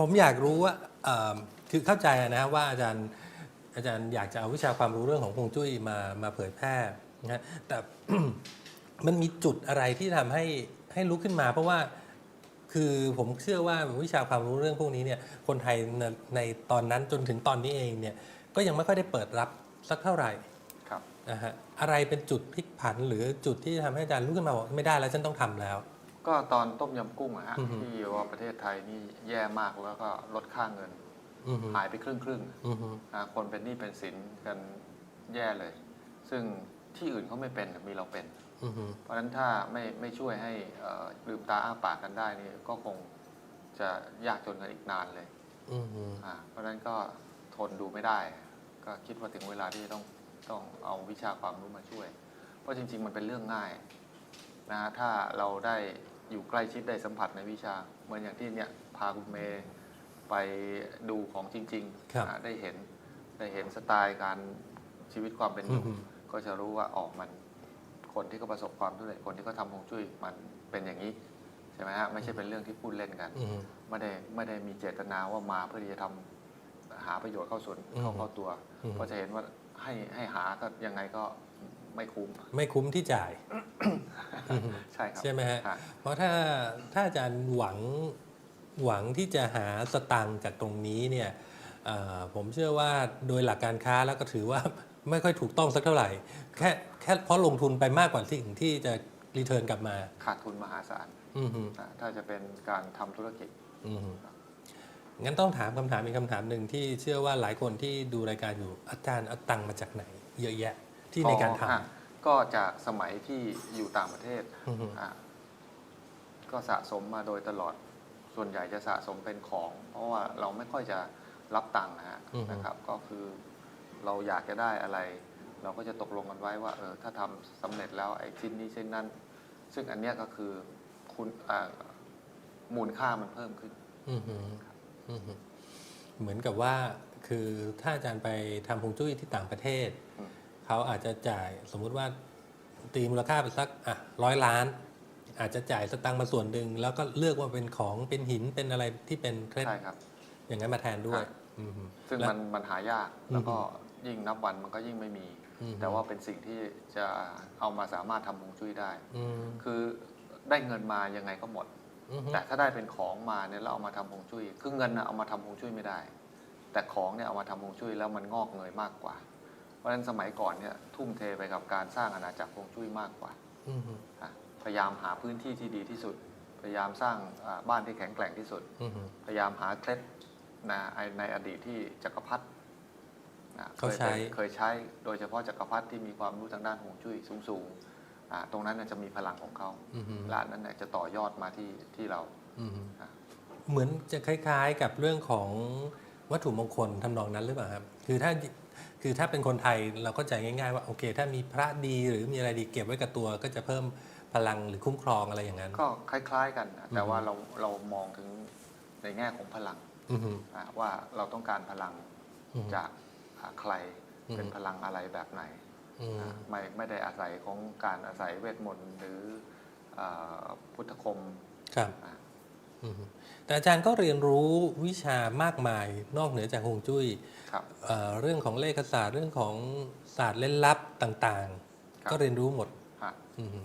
ผมอยากรู้ว่าเอ่อคือเข้าใจนะฮะว่าอาจารย์อาจารย์อยากจะเอาวิชาความรู้เรื่องของฮวงจุ้ยมามาเผยแพร่นะฮะแต่มันมีจุดอะไรที่ทำให้ให้ลุกขึ้นมา เพราะว่าคือผมเชื่อว่าวิชาความรู้เรื่องพวกนี้เนี่ยคนไทยในในตอนนั้นจนถึงตอนนี้เองเนี่ยก็ยังไม่ค่อยได้เปิดรับสักเท่าไหร่ครับนะฮะอะไรเป็นจุดพลิกผัน หรือจุดที่ทำให้อาจารย์ลุกขึ้นมาบอกไม่ได้แล้วฉันต้องทำแล้ว ก็ตอนต้มยำกุ้งอะฮะอือฮึ ที่ว่าประเทศไทยนี่แย่มากแล้วก็ลดค่าเงิน อือฮึหายไปครึ่งครึ่งอือฮึๆนะคนเป็นหนี้เป็นสินกันแย่เลย ซึ่งที่อื่นเขาไม่เป็นมีเราเป็น อือฮึเพราะฉะนั้นถ้าไม่ไม่ช่วยให้เอ่อลืมตาอ้าปากกันได้นี่ก็คงจะยากจนกันอีกนานเลยอือฮึอ่าเพราะฉะนั้นก็ทนดูไม่ได้ ก็คิดว่าถึงเวลาที่ต้องต้องเอาวิชาความรู้มาช่วย เพราะจริง ๆ มันเป็นเรื่องง่ายนะฮะถ้าเราได้ อยู่ใกล้ชิดได้สัมผัสในวิชา เหมือนอย่างที่เนี่ยพาคุณเมย์ไปดูของจริงครับ ๆอ่าได้เห็นได้เห็นสไตล์การชีวิตความเป็นออือยู่ฮึก็จะรู้ว่าออกมัน คนที่เขาประสบความสำเร็จคนที่เขาทำฮวงจุ้ยมันเป็นอย่างนี้ใช่ไหมฮะไม่ใช่เป็นเรื่องที่พูดเล่นกัน อือฮึไม่ได้ไม่ได้มีเจตนาว่ามาเพื่อที่จะทำหาประโยชน์เข้าส่วนอืมเข้าเข้าตัว อืมก็จะเห็นว่าให้ให้หาก็ยังไงก็ไม่คุ้ม ไม่คุ้มที่จ่าย อือฮึ ใช่ครับ ใช่ไหมฮะ ฮะ เพราะถ้าถ้าอาจารย์หวังหวังที่จะหาสตังค์จากตรงนี้เนี่ยเอ่อผมเชื่อว่าโดยหลักการค้าแล้วก็ถือว่า ไม่ค่อยถูกต้องสักเท่าไหร่ แค่แค่เพราะลงทุนไปมากกว่าสิ่งที่จะรีเทิร์นกลับมา ขาดทุนมหาศาลอือฮึนะถ้าจะเป็นการทำธุรกิจ อือฮึงั้นต้องถามคำถามอีกคำถามหนึ่งที่เชื่อว่าหลายคนที่ดูรายการอยู่อาจารย์เอาตังค์มาจากไหน เยอะแยะที่ในการทอ๋ออะ ก็จากสมัยที่อยู่ต่างประเทศำอือฮึ อะก็สะสมมาโดยตลอด ส่วนใหญ่จะสะสมเป็นของ เพราะว่าเราไม่ค่อยจะรับตังค์นะฮะนะครับ ก็คือเราอยากจะได้อะไร เราก็จะตกลงกันไว้ว่า เออ ถ้าทำสำเร็จแล้วไอ้ชิ้นนี้ชิ้นนั้น ซึ่งอันเนี้ยก็คือคุณอ่ามูลค่ามันเพิ่มขึ้น อือฮึอือฮึเหมือนกับว่าคือถ้าอาจารย์ไปทำฮวงจุ้ยที่ต่างประเทศ อืม เขาอาจจะจ่ายสมมุติว่าตีมูลค่าไปสักอะร้อยล้าน อาจจะจ่ายสตังค์มาส่วนหนึ่งแล้วก็เลือกว่าเป็นของเป็นหินเป็นอะไรที่เป็นเคล็ดใช่ครับ อย่างนั้นมาแทนด้วยครับอือฮึซึ่งแล้ว มันมันหายากแล้วก็ยิ่งนับวันมันก็ยิ่งไม่มี อืม แต่ว่าเป็นสิ่งที่จะเอามาสามารถทำฮวงจุ้ยได้ อืมคือได้เงินมายังไงก็หมด อือฮึแต่ถ้าได้เป็นของมาเนี่ยแล้วเอามาทำฮวงจุ้ยคือเงินนะเอามาทำฮวงจุ้ยไม่ได้ แต่ของเนี่ยเอามาทำฮวงจุ้ยแล้วมันงอกเงยมากกว่าเพ ราะฉะนั้นสมัยก่อนเนี่ยทุ่มเทไปกับการสร้างอาณาจักรฮวงจุ้ยมากกว่าอือฮึอะพยายามหาพื้นที่ที่ดีที่สุด พยายามสร้างอ่าบ้านที่แข็งแกร่งที่สุด อือฮึ พยายามหาเคล็ดนะไอ้ในอดีตที่จักรพรรดินะเขาใช้ คยเป็นเคยใช้โดยเฉพาะจักรพรรดิที่มีความรู้ทางด้านฮวงจุ้ยสูงๆอ่าตรงนั้นน่ะจะมีพลังของเขาอือฮึร้านนั้นเนี่ยจะต่อยอดมาที่ที่เรา อือฮึอะ เหมือนจะคล้าย ๆ กับเรื่องของวัตถุมงคลทำนองนั้นหรือเปล่าครับ คือถ้า คือถ้าเป็นคนไทยเราก็ใจง่าย ๆ ว่าโอเค ถ้ามีพระดีหรือมีอะไรดีเก็บไว้กับตัว ก็จะเพิ่มพลังหรือคุ้มครองอะไรอย่างนั้น ก็คล้ายๆกันนะแต่อืมว่าเราเรามองถึงในแง่ของพลังอือฮึ อะว่าเราต้องการพลังอืม จากอะใครอืมเป็นพลังอะไรแบบไหนอืม อะไม่ไม่ได้อาศัยของการอาศัยเวทมนต์หรืออ่าพุทธคมครับ อะอือฮึ แต่อาจารย์ก็เรียนรู้วิชามากมายนอกเหนือจากฮวงจุ้ยครับเอ่อเรื่องของเลขศาสตร์เรื่องของศาสตร์เล่นลับต่างครับๆก็เรียนรู้หมดฮะอือฮึ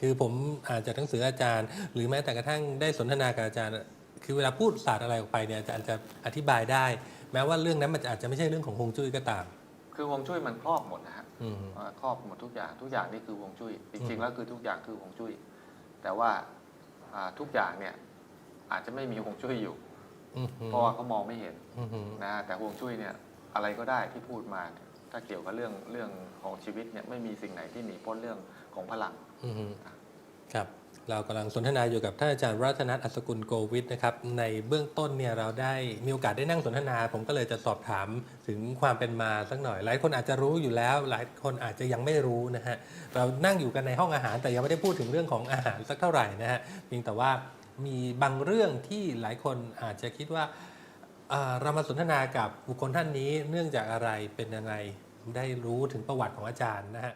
คือผมอ่านจากหนังสืออาจารย์ หรือแม้แต่กระทั่งได้สนทนากับอาจารย์ คือเวลาพูดศาสตร์อะไรออกไปเนี่ยอาจารย์จะอธิบายได้ แม้ว่าเรื่องนั้นมันจะอาจจะไม่ใช่เรื่องของฮวงจุ้ยก็ตาม คือฮวงจุ้ยมันครอบหมดนะฮะอืมอ่าครอบหมดทุกอย่างทุกอย่างนี่คือฮวงจุ้ยจอืริงมๆแล้วคือทุกอย่างคือฮวงจุ้ยแต่ว่าอ่าทุกอย่างเนี่ย อาจจะไม่มีฮวงจุ้ยอยู่อือฮึเพราะว่าเขามองไม่เห็นอือฮึนะแต่ฮวงจุ้ยเนี่ยอะไรก็ได้ที่พูดมาเนี่ยถ้าเกี่ยวกับเรื่องเรื่องของชีวิตเนี่ยไม่มีสิ่งไหนที่หนีพ้นเรื่องของพลังอือฮึครับเรากำลังสนทนาอยู่กับท่านอาจารย์รัตนัทอัศกุลโกวิทนะครับในเบื้องต้นเนี่ยเราได้มีโอกาสได้นั่งสนทนา ผมก็เลยจะสอบถามถึงความเป็นมาสักหน่อย หลายคนอาจจะรู้อยู่แล้ว หลายคนอาจจะยังไม่รู้นะฮะเรานั่งอยู่กันในห้องอาหารแต่ยังไม่ได้พูดถึงเรื่องของอาหารสักเท่าไหร่นะฮะเพียงแต่ว่า มีบางเรื่องที่หลายคนอาจจะคิดว่าเรามาสนทนากับบุคคลท่านนี้เนื่องจากอะไรเป็นยังไงได้รู้ถึงประวัติของอาจารย์นะฮะ